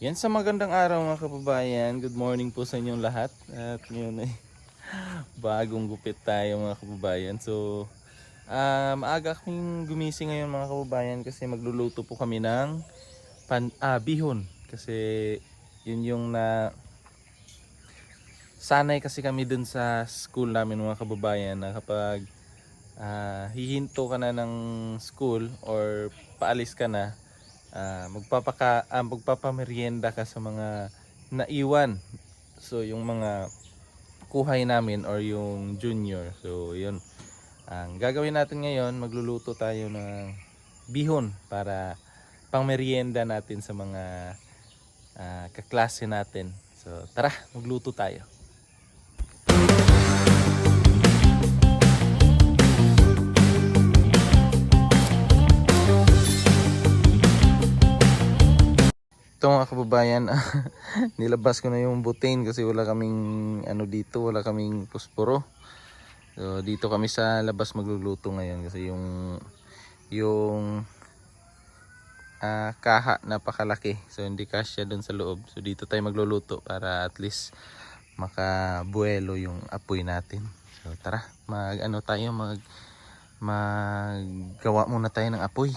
Yan sa magandang araw mga kababayan. Good morning po sa inyong lahat. At ngayon ay bagong gupit tayo mga kababayan. So, ah, maaga kaming gumising ngayon mga kababayan kasi magluluto po kami ng pan, ah, bihon. Kasi yun yung na sanay kasi kami dun sa school namin mga kababayan na kapag ah, hihinto ka na ng school or paalis ka na ah, magpapaka ah, magpapamerienda ka sa mga naiwan. So yung mga kuhay namin or yung junior. So yun. Ang gagawin natin ngayon, magluluto tayo ng bihon para pangmerienda natin sa mga ah, kaklase natin. So tara, magluto tayo. Ito mga kababayan, nilabas ko na yung butane kasi wala kaming ano dito, wala kaming posporo. So, dito kami sa labas magluluto ngayon kasi yung yung ah, kaha napakalaki. So hindi kasya doon sa loob. So dito tayo magluluto para at least makabuelo yung apoy natin. So tara, mag ano tayo mag maggawa muna tayo ng apoy.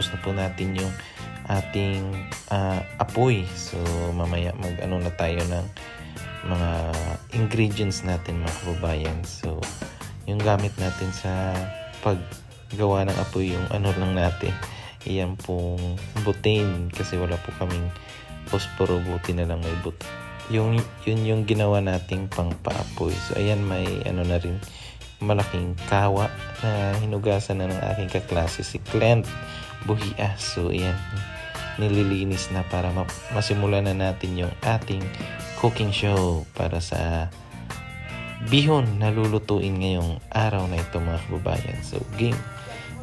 At natapos na po natin yung ating ah, apoy. So mamaya mag ano na tayo ng mga ingredients natin mga kababayan. So yung gamit natin sa paggawa ng apoy yung ano lang natin. Iyan pong butane kasi wala po kaming posporo buti na lang may but. Yung yun yung ginawa nating pangpaapoy. So ayan may ano na rin malaking kawa na hinugasan na ng aking kaklase si Clint Buhia. So, ayan, nililinis na para ma- masimulan na natin yung ating cooking show para sa bihon na lulutuin ngayong araw na ito mga kababayan. So, game.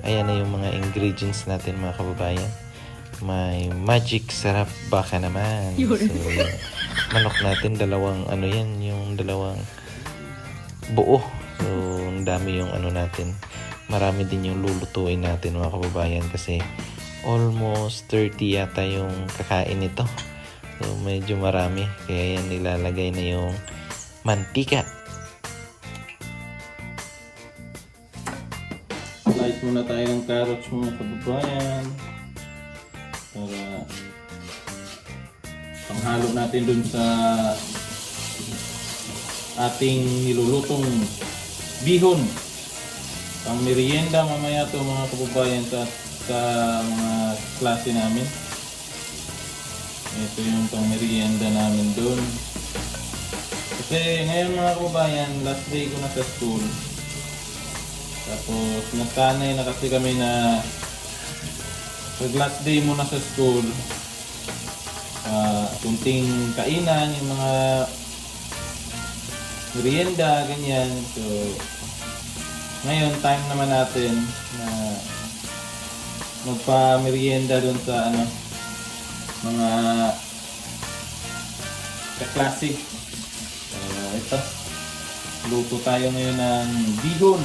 Ayan na yung mga ingredients natin mga kababayan. May magic sarap baka naman. So, manok natin, dalawang ano yan, yung dalawang buo. So, ang dami yung ano natin. Marami din yung lulutuin natin mga kababayan kasi almost 30 yata yung kakain nito. So, medyo marami. Kaya yan nilalagay na yung mantika. Slice muna tayo ng carrots mga kababayan. Para panghalo natin dun sa ating nilulutong bihon. Pang merienda mamaya to mga kababayan sa, sa mga klase namin. Ito yung pang merienda namin doon. Kasi ngayon mga kababayan, last day ko na sa school. Tapos nasanay na kasi kami na pag last day mo na sa school, ah kunting kainan, yung mga merienda, ganyan. So, ngayon, time naman natin na magpa-merienda dun sa ano, mga kaklase. So, ito. Luto tayo ngayon ng bihon.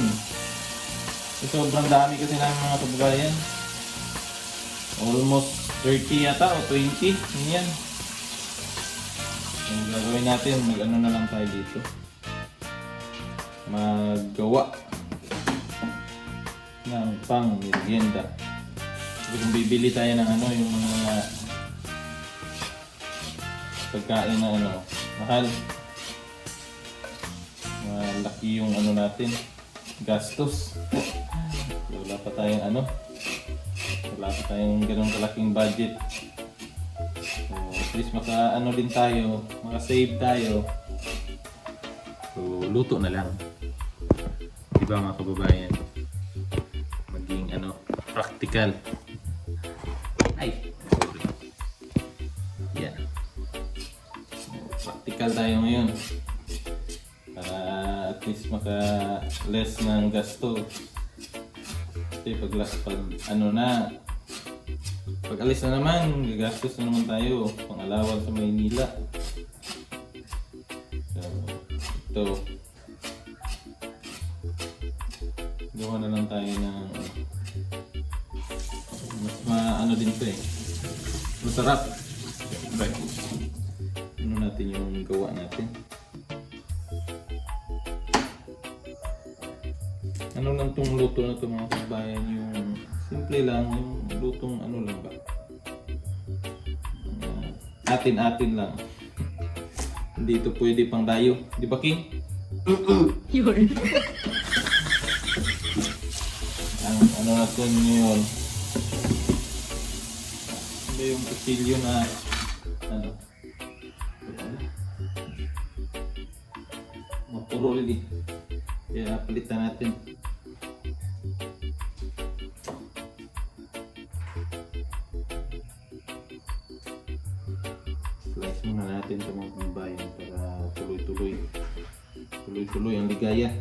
So, sobrang dami kasi namin mga kababayan. Almost 30 yata o 20. Ganyan. Ang gagawin natin, mag-ano na lang tayo dito. Maggawa ng pang merienda. Kung bibili tayo ng ano, yung mga pagkain na ano, mahal. Malaki yung ano natin, gastos. Wala pa tayong ano, wala pa tayong ganun kalaking budget. So, at least maka ano din tayo, maka save tayo. So, luto na lang. Di ba mga kababayan? Practical. Ay. Yan. So, practical tayo ngayon. Para at least maka less ng gasto. Kasi pag, pag ano na, pag alis na naman, gagastos na naman tayo pang alawal sa Maynila. So, ito. Masarap. Right. Ano natin yung gawa natin. Ano lang tong luto na to mga kabayan yung simple lang yung lutong ano lang ba Ah, atin-atin lang hindi ito pwede pang dayo di ba King? Yun. ang ano natin yun ano yung kusilyo na ano Motorola kaya palitan natin Slice muna natin ito mga kumbayan para tuloy-tuloy. Tuloy-tuloy ang ligaya.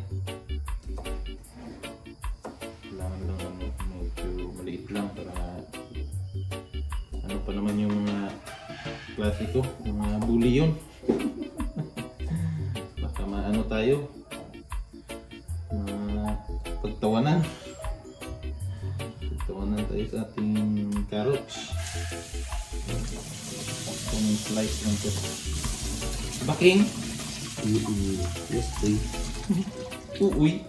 Yung mga bully yun. Baka maano tayo. Mga pagtawanan. Pagtawanan tayo sa ating carrots. Itong slice lang to. Baking? Yes, please. Uuy.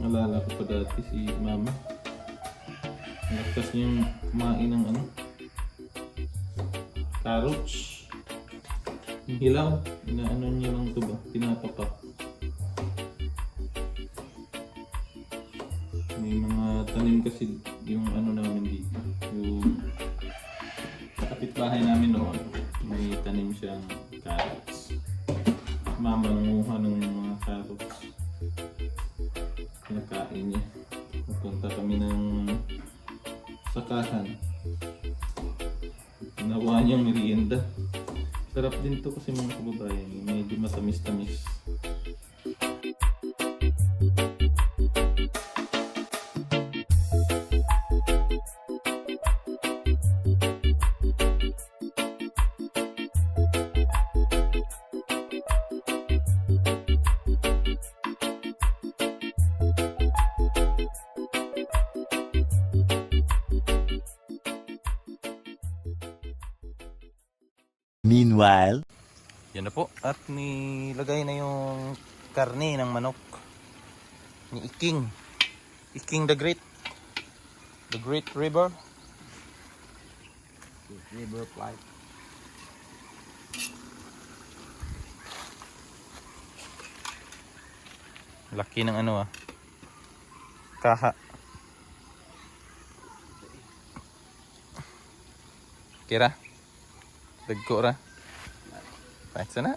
Nalala ko pa dati si mama. Nagtas niya yung kumain ng ano. Carrots. Yung hilaw. Inaano niya lang ito ba? Pinapapa. May mga tanim kasi yung ano namin dito. Yung sa kapitbahay namin noon, may tanim siyang carrots. Mama nanguha ng mga carrots. Kinakain niya. Pupunta kami ng sakahan. Ginawa niyang merienda. Sarap din to kasi mga kababayan. Medyo matamis-tamis. Meanwhile, Yan na po. At nilagay na yung karne ng manok ni Iking. Iking the Great. The Great River. River Flight. Laki ng ano ah. Kaha. Kira. Dagko ra. Right sana.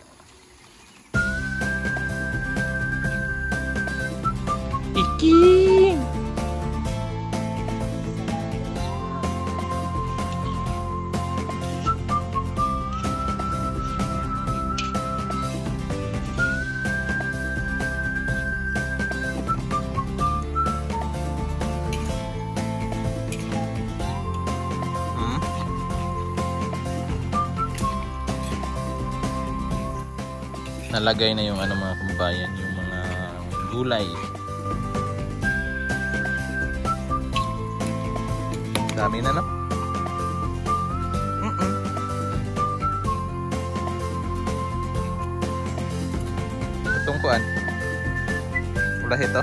Iking! nalagay na yung ano mga kumbayan yung mga gulay. Dami na no? Mm -mm. itong kuan ulah ito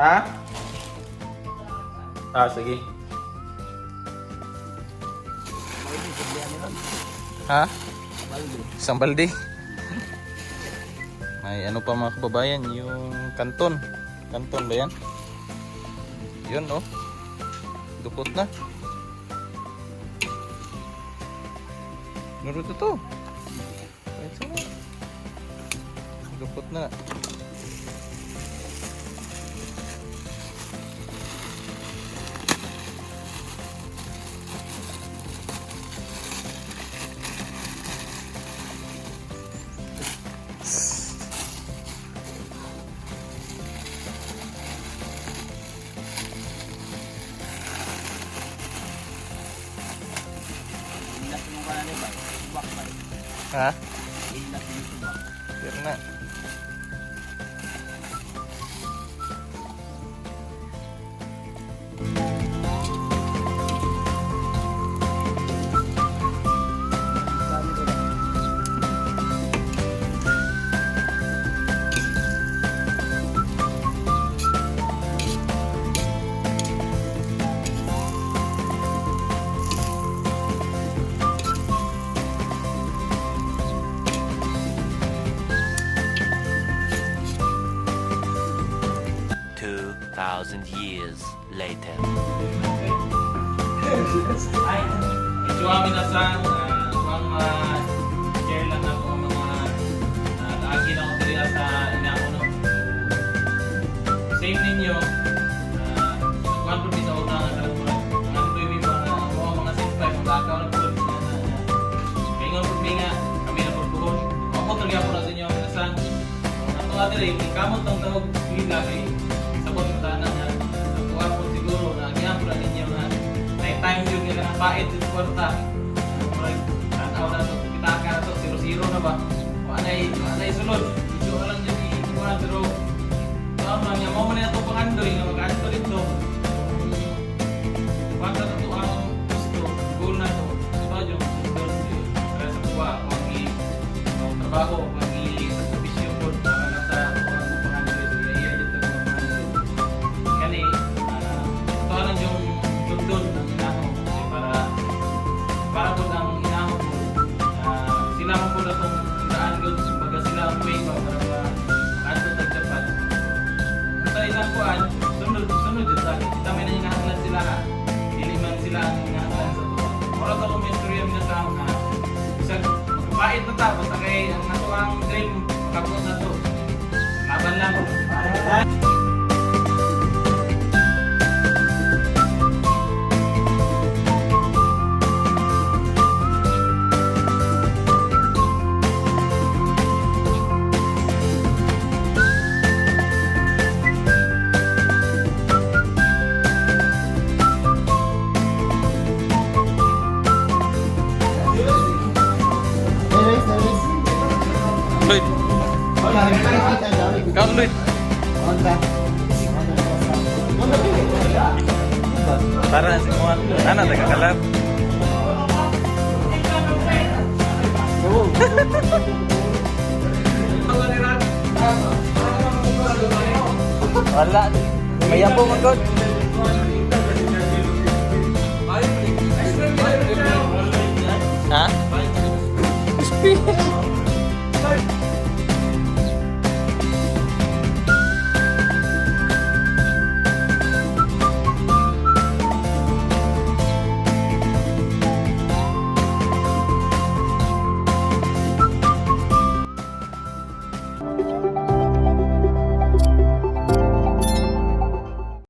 Ha? Ah, sige. Ha? Isang balde. May ano pa mga kababayan, yung kanton. Kanton ba yan? Yun oh. Dupot na. Naruto to. Dupot na. Ha? Pero Ay, medyo kami na sa uh, mga share lang na po mga uh, lagi na ako dito sa inauno. Same ninyo. Uh, Kuhan po sa utang ang kalagpuran. Ang ano po yung mga mga mga simple, mga akaw na po. Kaya po nga, kami na po po. Ako talaga po na sa inyo ang minasang. Ang mga diri, kamot ang tawag nila kay yun nila ang pait sa kwarta. Tanaw na to, pitaka na to, zero-zero na ba? O anay, anay sunod. Ikaw, Lloyd. Para sa mga ano, nagkakalap. Wala. May apo man god. Ha?